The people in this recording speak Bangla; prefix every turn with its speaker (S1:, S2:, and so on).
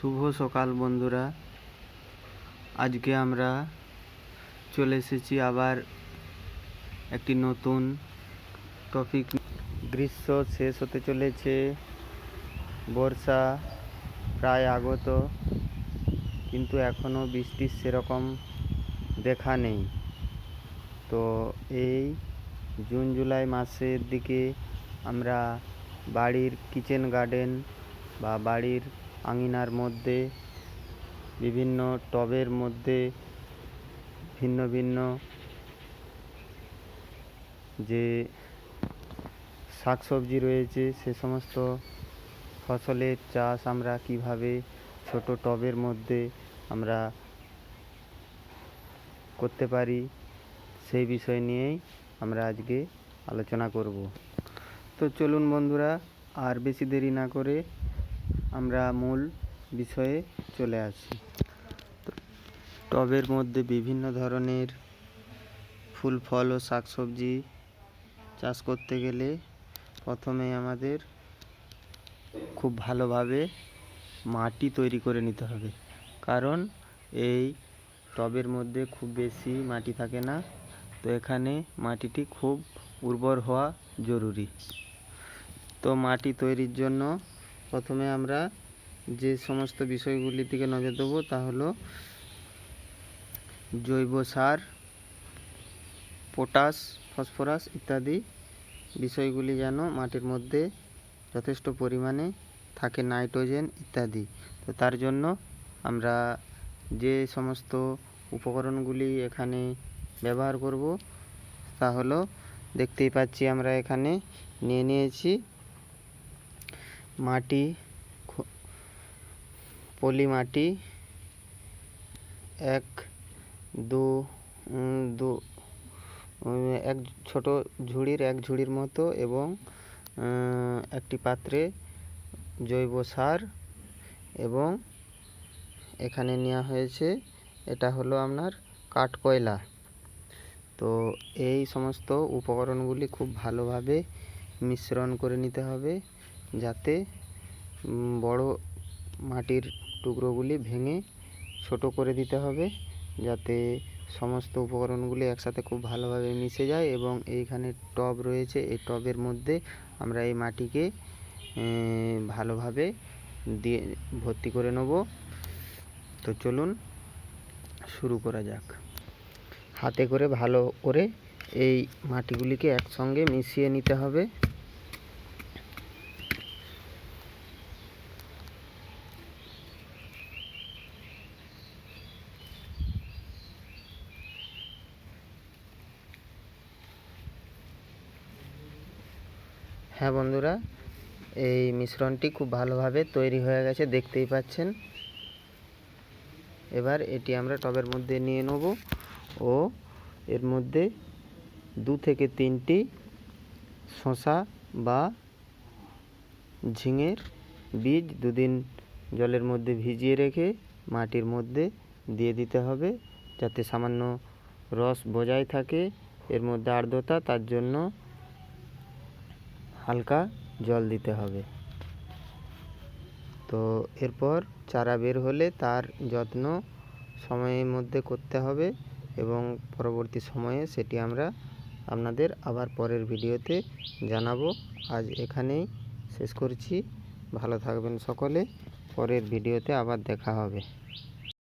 S1: শুভ সকাল, বন্ধুরা। আজকে আমরা চলে এসেছি আবার একটি নতুন টপিক গ্রীষ্ম শেষ হতে চলেছে, বর্ষা প্রায় আগত, কিন্তু এখনও বৃষ্টির সেরকম দেখা নেই। তো এই জুন, জুলাই মাসের দিকে আমরা বাড়ির কিচেন গার্ডেন বা বাড়ির আঙিনার মধ্যে, বিভিন্ন টবের মধ্যে, ভিন্ন ভিন্ন যে শাকসবজি রয়েছে, সে সমস্ত ফসলের চাষ আমরা কীভাবে ছোট টবের মধ্যে আমরা করতে পারি, সেই বিষয় নিয়েই আমরা আজকে আলোচনা করব। তো চলুন বন্ধুরা, আর বেশি দেরি না করে আমরা মূল বিষয়ে চলে আসি। টবের মধ্যে বিভিন্ন ধরনের ফুল, ফল ও শাকসবজি চাষ করতে গেলে প্রথমে আমাদের খুব ভালোভাবে মাটি তৈরি করে নিতে হবে। কারণ এই টবের মধ্যে খুব বেশি মাটি থাকে না। তো এখানে মাটিটি খুব উর্বর হওয়া জরুরি। তো মাটি তৈরির জন্য প্রথমে আমরা যে সমস্ত বিষয়গুলির দিকে নজর দেবো তা হলো জৈব সার, পটাশ, ফসফরাস ইত্যাদি বিষয়গুলি যেন মাটির মধ্যে যথেষ্ট পরিমাণে থাকে নাইট্রোজেন ইত্যাদি। তো তার জন্য আমরা যে সমস্ত উপকরণগুলি এখানে ব্যবহার করব তা হলো দেখতেই পাচ্ছি আমরা এখানে নিয়ে নিয়েছি মাটি পলি মাটি, এক, দু দু এক ছোট ঝুড়ির এক ঝুড়ির মতো এবং একটি পাত্রে জৈব সার এবং এখানে নেওয়া হয়েছে, এটা হলো আপনার কাঠকয়লা তো এই সমস্ত উপকরণগুলি খুব ভালোভাবে মিশ্রণ করে নিতে হবে। যাতে বড় মাটির টুকরোগুলি ভেঙে ছোট করে দিতে হবে, যাতে সমস্ত উপকরণগুলি একসাথে খুব ভালোভাবে মিশে যায় এবং এইখানে টব রয়েছে, এই টবের মধ্যে আমরা এই মাটিকে ভালোভাবে দিয়ে ভর্তি করে নেব। তো চলুন শুরু করা যাক। হাতে করে ভালো করে এই মাটিগুলিকে একসঙ্গে মিশিয়ে নিতে হবে। হ্যাঁ বন্ধুরা, এই মিশ্রণটি খুব ভালোভাবে তৈরি হয়ে গেছে, দেখতেই পাচ্ছেন। এবার এটি আমরা টবের মধ্যে নিয়ে নেব ও এর মধ্যে দু থেকে তিনটি শশা বা ঝিঙের বীজ দুদিন জলের মধ্যে ভিজিয়ে রেখে মাটির মধ্যে দিয়ে দিতে হবে, যাতে সামান্য রস বজায় থাকে। এর মধ্যে আর্দ্রতা, তার জন্য হালকা জল দিতে হবে। তো এরপর চারা বের হলে তার যত্ন সময়ের মধ্যে করতে হবে এবং পরবর্তী সময়ে সেটি আমরা আপনাদের আবার পরের ভিডিওতে জানাব। আজ এখানেই শেষ করছি। ভালো থাকবেন সকলে। পরের ভিডিওতে আবার দেখা হবে।